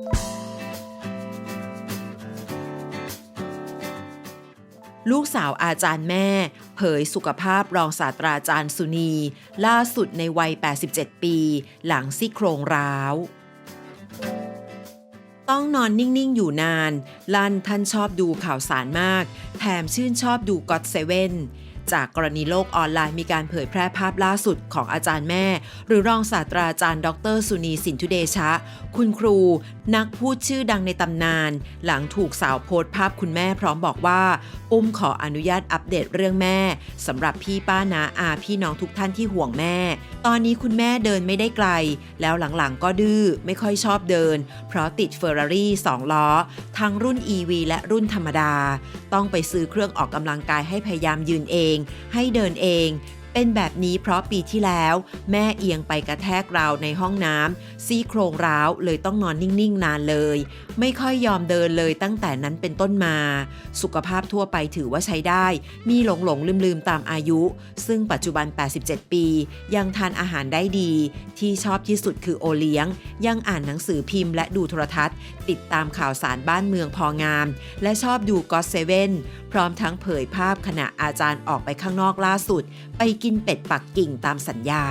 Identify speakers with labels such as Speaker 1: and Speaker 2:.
Speaker 1: ลูกสาวอาจารย์แม่ เผยสุขภาพรองศาสตราจารย์สุนี ล่าสุดในวัย 87 ปี หลังซี่โครงร้าว ต้องนอนนิ่ง ๆ อยู่นาน ลันท่านชอบดูข่าวสารมาก แถมชื่นชอบดูก็ d เซเว่น จากกรณีโลกออนไลน์มีการเผยแพร่ภาพล่าสุดของอาจารย์แม่ หรือรองศาสตราจารย์ ดรสุนีสินทุเดชะ คุณครู นักพูดชื่อดังในตำนาน หลังถูกสาวโพสต์ภาพคุณแม่พร้อมบอกว่า อุ้มขออนุญาตอัปเดตเรื่องแม่สำหรับพี่ป้านาอาพี่น้องทุกท่านที่ห่วงแม่ ตอนนี้คุณแม่เดินไม่ได้ไกล แล้วหลังๆก็ดื้อไม่ค่อยชอบเดิน เพราะติดเฟอร์รารี่2ล้อ ทั้งรุ่น EV และรุ่นธรรมดา ต้องไปซื้อเครื่องออกกำลังกายให้พยายามยืนเองให้เดินเอง เป็นแบบนี้เพราะปีที่แล้ว แม่เอียงไปกระแทกราวในห้องน้ำซี่โครงร้าวเลยต้องนอนนิ่งๆ นานเลย ไม่ค่อยยอมเดินเลยตั้งแต่นั้นเป็นต้นมา สุขภาพทั่วไปถือว่าใช้ได้ มีหลงหลงลืมลืมๆตามอายุ ซึ่งปัจจุบัน 87 ปี ยังทานอาหารได้ดี ที่ชอบที่สุดคือโอเลี้ยง ยังอ่านหนังสือพิมพ์และดูโทรทัศน์ ติดตามข่าวสารบ้านเมืองพองาม และชอบดูก็เซเว่นพร้อมทั้งเผยภาพขณะอาจารย์ออกไปข้างนอกล่าสุด ไปกินเป็ดปักกิ่งตามสัญญา